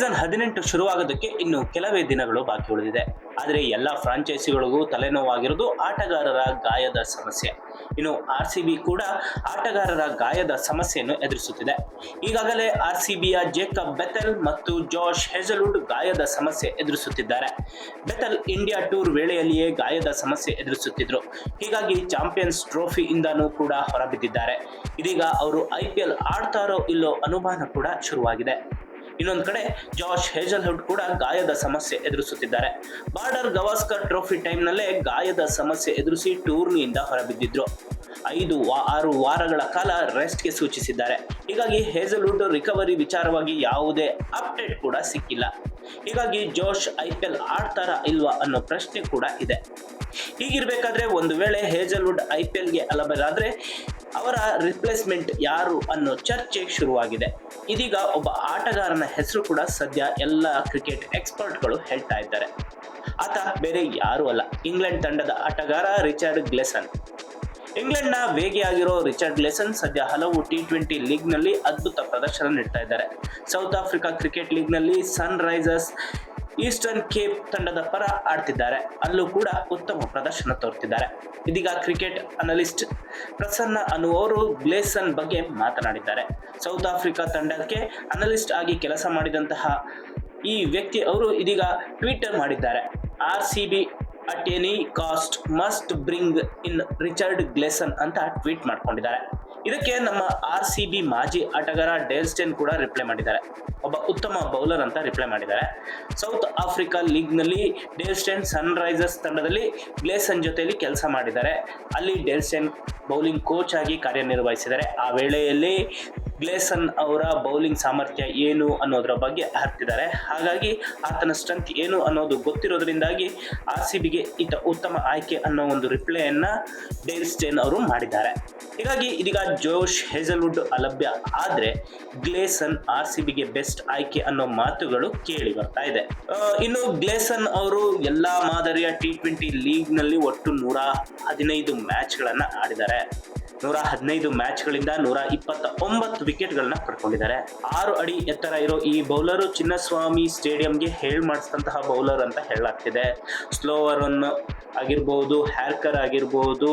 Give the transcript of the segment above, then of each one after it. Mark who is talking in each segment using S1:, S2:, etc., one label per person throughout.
S1: Season ಹದಿನೆಂಟು ಶುರುವಾಗೋದಕ್ಕೆ ಇನ್ನು ಕೆಲವೇ ದಿನಗಳು ಬಾಕಿ ಉಳಿದಿದೆ. ಆದರೆ ಎಲ್ಲ ಫ್ರಾಂಚೈಸಿಗಳಿಗೂ ತಲೆನೋವಾಗಿರುವುದು ಆಟಗಾರರ ಗಾಯದ ಸಮಸ್ಯೆ. ಇನ್ನು ಆರ್ ಸಿ ಕೂಡ ಆಟಗಾರರ ಗಾಯದ ಸಮಸ್ಯೆಯನ್ನು ಎದುರಿಸುತ್ತಿದೆ. ಈಗಾಗಲೇ ಆರ್ ಸಿ ಬಿಯ ಜೇಕಬ್ ಬೆತಲ್ ಮತ್ತು ಜಾಶ್ ಹೆಜಲ್ವುಡ್ ಗಾಯದ ಸಮಸ್ಯೆ ಎದುರಿಸುತ್ತಿದ್ದಾರೆ. ಬೆತಲ್ ಇಂಡಿಯಾ ಟೂರ್ ವೇಳೆಯಲ್ಲಿಯೇ ಗಾಯದ ಸಮಸ್ಯೆ ಎದುರಿಸುತ್ತಿದ್ರು. ಹೀಗಾಗಿ ಚಾಂಪಿಯನ್ಸ್ ಟ್ರೋಫಿಯಿಂದನೂ ಕೂಡ ಹೊರಬಿದ್ದಿದ್ದಾರೆ. ಇದೀಗ ಅವರು ಐ ಪಿ ಎಲ್ ಆಡ್ತಾರೋ ಇಲ್ಲೋ ಅನುಮಾನ ಕೂಡ ಶುರುವಾಗಿದೆ. ಇನ್ನೊಂದು ಕಡೆ ಜಾಶ್ ಹೇಜಲ್ವುಡ್ ಕೂಡ ಗಾಯದ ಸಮಸ್ಯೆ ಎದುರಿಸುತ್ತಿದ್ದಾರೆ. ಬಾರ್ಡರ್ ಗವಾಸ್ಕರ್ ಟ್ರೋಫಿ ಟೈಮ್ನಲ್ಲೇ ಗಾಯದ ಸಮಸ್ಯೆ ಎದುರಿಸಿ ಟೂರ್ನಿಯಿಂದ ಹೊರಬಿದ್ದಿದ್ರು. ಐದು ಆರು ವಾರಗಳ ಕಾಲ ರೆಸ್ಟ್ಗೆ ಸೂಚಿಸಿದ್ದಾರೆ. ಹೀಗಾಗಿ ಹೇಜಲ್ವುಡ್ ರಿಕವರಿ ವಿಚಾರವಾಗಿ ಯಾವುದೇ ಅಪ್ಡೇಟ್ ಕೂಡ ಸಿಕ್ಕಿಲ್ಲ. ಹೀಗಾಗಿ ಜೋಶ್ ಐ ಪಿ ಎಲ್ ಆಡ್ತಾರಾ ಇಲ್ವಾ ಅನ್ನೋ ಪ್ರಶ್ನೆ ಕೂಡ ಇದೆ. ಹೀಗಿರ್ಬೇಕಾದ್ರೆ ಒಂದು ವೇಳೆ ಹೇಜಲ್ವುಡ್ ಐ ಪಿ ಎಲ್ಗೆ ಅಲಬರಾದ್ರೆ ಅವರ ರಿಪ್ಲೇಸ್ಮೆಂಟ್ ಯಾರು ಅನ್ನೋ ಚರ್ಚೆ ಶುರುವಾಗಿದೆ. ಇದೀಗ ಒಬ್ಬ ಆಟಗಾರನ ಹೆಸರು ಕೂಡ ಸದ್ಯ ಎಲ್ಲ ಕ್ರಿಕೆಟ್ ಎಕ್ಸ್ಪರ್ಟ್ಗಳು ಹೇಳ್ತಾ ಇದ್ದಾರೆ. ಆತ ಬೇರೆ ಯಾರೂ ಅಲ್ಲ ಇಂಗ್ಲೆಂಡ್ ತಂಡದ ಆಟಗಾರ ರಿಚರ್ಡ್ ಗ್ಲೆಸನ್ ಇಂಗ್ಲೆಂಡ್ನ ವೇಗಿಯಾಗಿರೋ ರಿಚರ್ಡ್ ಗ್ಲೆಸನ್ ಸದ್ಯ ಹಲವು ಟಿ ಟ್ವೆಂಟಿ ಲೀಗ್ನಲ್ಲಿ ಅದ್ಭುತ ಪ್ರದರ್ಶನ ನೀಡ್ತಾ ಇದ್ದಾರೆ. ಸೌತ್ ಆಫ್ರಿಕಾ ಕ್ರಿಕೆಟ್ ಲೀಗ್ನಲ್ಲಿ ಸನ್ ರೈಸರ್ಸ್ ಈಸ್ಟರ್ನ್ ಕೇಪ್ ತಂಡದ ಪರ ಆಡ್ತಿದ್ದಾರೆ. ಅಲ್ಲೂ ಕೂಡ ಉತ್ತಮ ಪ್ರದರ್ಶನ ತೋರ್ತಿದ್ದಾರೆ. ಇದೀಗ ಕ್ರಿಕೆಟ್ ಅನಲಿಸ್ಟ್ ಪ್ರಸನ್ನ ಅನ್ನುವರು ಗ್ಲೇಸನ್ ಬಗ್ಗೆ ಮಾತನಾಡಿದ್ದಾರೆ. ಸೌತ್ ಆಫ್ರಿಕಾ ತಂಡಕ್ಕೆ ಅನಲಿಸ್ಟ್ ಆಗಿ ಕೆಲಸ ಮಾಡಿದಂತಹ ಈ ವ್ಯಕ್ತಿ ಅವರು ಇದೀಗ ಟ್ವೀಟರ್ ಮಾಡಿದ್ದಾರೆ. R C at any cost must bring in Richard Gleeson ಅಂತ ಟ್ವೀಟ್ ಮಾಡ್ಕೊಂಡಿದ್ದಾರೆ. ಇದಕ್ಕೆ ನಮ್ಮ ಆರ್ ಸಿ ಬಿ ಮಾಜಿ ಆಟಗಾರ ಡೇಲ್ಸ್ಟೇನ್ ಕೂಡ ರಿಪ್ಲೈ ಮಾಡಿದ್ದಾರೆ. ಒಬ್ಬ ಉತ್ತಮ ಬೌಲರ್ ಅಂತ ರಿಪ್ಲೈ ಮಾಡಿದ್ದಾರೆ. ಸೌತ್ ಆಫ್ರಿಕಾ ಲೀಗ್ನಲ್ಲಿ ಡೇಲ್ಸ್ಟೇನ್ ಸನ್ ರೈಸರ್ಸ್ ತಂಡದಲ್ಲಿ ಗ್ಲೇಸನ್ ಜೊತೆಯಲ್ಲಿ ಕೆಲಸ ಮಾಡಿದ್ದಾರೆ. ಅಲ್ಲಿ ಡೇಲ್ಸ್ಟೇನ್ ಬೌಲಿಂಗ್ ಕೋಚ್ ಆಗಿ ಕಾರ್ಯನಿರ್ವಹಿಸಿದ್ದಾರೆ. ಆ ವೇಳೆಯಲ್ಲಿ ಗ್ಲೇಸನ್ ಅವರ ಬೌಲಿಂಗ್ ಸಾಮರ್ಥ್ಯ ಏನು ಅನ್ನೋದರ ಬಗ್ಗೆ ಹರ್ತಿದ್ದಾರೆ ಹಾಗಾಗಿ ಆತನ ಸ್ಟ್ರೆಂತ್ ಏನು ಅನ್ನೋದು ಗೊತ್ತಿರೋದ್ರಿಂದಾಗಿ ಆರ್ ಸಿ ಬಿಗೆ ಈತ ಉತ್ತಮ ಆಯ್ಕೆ ಅನ್ನೋ ಒಂದು ರಿಪ್ಲೈಯನ್ನ ಡೇಲ್ ಸ್ಟೇನ್ ಅವರು ಮಾಡಿದ್ದಾರೆ. ಹೀಗಾಗಿ ಇದೀಗ ಜೋಶ್ ಹೆಸಲ್ವುಡ್ ಅಲಭ್ಯ. ಆದರೆ ಗ್ಲೇಸನ್ ಆರ್ ಸಿ ಬಿಗೆ ಬೆಸ್ಟ್ ಆಯ್ಕೆ ಅನ್ನೋ ಮಾತುಗಳು ಕೇಳಿ ಬರ್ತಾ ಇದೆ. ಇನ್ನು ಗ್ಲೇಸನ್ ಅವರು ಎಲ್ಲಾ ಮಾದರಿಯ ಟಿ ಟ್ವೆಂಟಿ ಲೀಗ್ನಲ್ಲಿ ಒಟ್ಟು ನೂರ ಹದಿನೈದು ಮ್ಯಾಚ್ಗಳನ್ನು ಆಡಿದ್ದಾರೆ. ನೂರ ಹದಿನೈದು ಮ್ಯಾಚ್ಗಳಿಂದ ನೂರ ಇಪ್ಪತ್ತ ಒಂಬತ್ತು ವಿಕೆಟ್ಗಳನ್ನ ಪಡ್ಕೊಂಡಿದ್ದಾರೆ. ಆರು ಅಡಿ ಎತ್ತರ ಇರೋ ಈ ಬೌಲರು ಚಿನ್ನಸ್ವಾಮಿ ಸ್ಟೇಡಿಯಂಗೆ ಹೇಳ್ ಮಾಡಿಸಿದಂತಹ ಬೌಲರ್ ಅಂತ ಹೇಳಲಾಗ್ತಿದೆ. ಸ್ಲೋವರ್ ರನ್ ಆಗಿರ್ಬೋದು ಹ್ಯಾರ್ಕರ್ ಆಗಿರ್ಬೋದು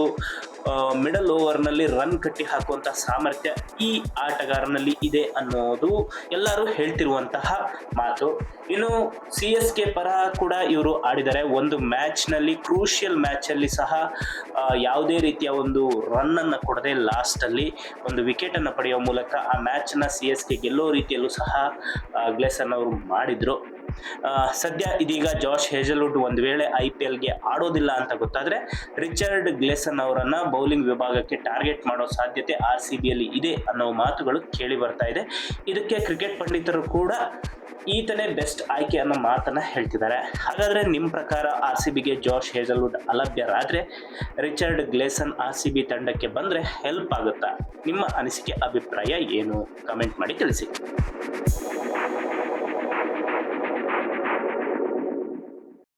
S1: ಮಿಡಲ್ ಓವರ್ನಲ್ಲಿ ರನ್ ಕಟ್ಟಿ ಹಾಕುವಂತಹ ಸಾಮರ್ಥ್ಯ ಈ ಆಟಗಾರನಲ್ಲಿ ಇದೆ ಅನ್ನೋದು ಎಲ್ಲರೂ ಹೇಳ್ತಿರುವಂತಹ ಮಾತು. ಇನ್ನು ಸಿ ಎಸ್ ಕೆ ಪರ ಕೂಡ ಇವರು ಆಡಿದ್ದಾರೆ. ಒಂದು ಮ್ಯಾಚ್ನಲ್ಲಿ ಕ್ರೂಷಿಯಲ್ ಮ್ಯಾಚಲ್ಲಿ ಸಹ ಯಾವುದೇ ರೀತಿಯ ಒಂದು ರನ್ನನ್ನು ಕೊಡದೆ ಲಾಸ್ಟಲ್ಲಿ ಒಂದು ವಿಕೆಟನ್ನು ಪಡೆಯುವ ಮೂಲಕ ಆ ಮ್ಯಾಚನ್ನು ಸಿ ಎಸ್ ಕೆ ಗೆಲ್ಲೋ ರೀತಿಯಲ್ಲೂ ಸಹ ಗ್ಲೇಸನ್ ಅವರು ಮಾಡಿದರು. ಸದ್ಯ ಇದೀಗ ಜಾಶ್ ಹೇಜಲ್ವುಡ್ ಒಂದು ವೇಳೆ ಐ ಪಿ ಎಲ್ಗೆ ಆಡೋದಿಲ್ಲ ಅಂತ ಗೊತ್ತಾದ್ರೆ ರಿಚರ್ಡ್ ಗ್ಲೇಸನ್ ಅವರನ್ನು ಬೌಲಿಂಗ್ ವಿಭಾಗಕ್ಕೆ ಟಾರ್ಗೆಟ್ ಮಾಡೋ ಸಾಧ್ಯತೆ ಆರ್ ಸಿ ಬಿಯಲ್ಲಿ ಇದೆ ಅನ್ನೋ ಮಾತುಗಳು ಕೇಳಿ ಬರ್ತಾ ಇದೆ. ಇದಕ್ಕೆ ಕ್ರಿಕೆಟ್ ಪಂಡಿತರು ಕೂಡ ಈತನೇ ಬೆಸ್ಟ್ ಆಯ್ಕೆ ಅನ್ನೋ ಮಾತನ್ನ ಹೇಳ್ತಿದ್ದಾರೆ. ಹಾಗಾದ್ರೆ ನಿಮ್ಮ ಪ್ರಕಾರ ಆರ್ ಸಿ ಬಿಗೆ George Hazlewood ಅಲಭ್ಯರಾದ್ರೆ Richard Gleeson R C B ತಂಡಕ್ಕೆ ಬಂದ್ರೆ ಹೆಲ್ಪ್ ಆಗುತ್ತಾ? ನಿಮ್ಮ ಅನಿಸಿಕೆ, ಅಭಿಪ್ರಾಯ ಏನು? ಕಮೆಂಟ್ ಮಾಡಿ ತಿಳಿಸಿ.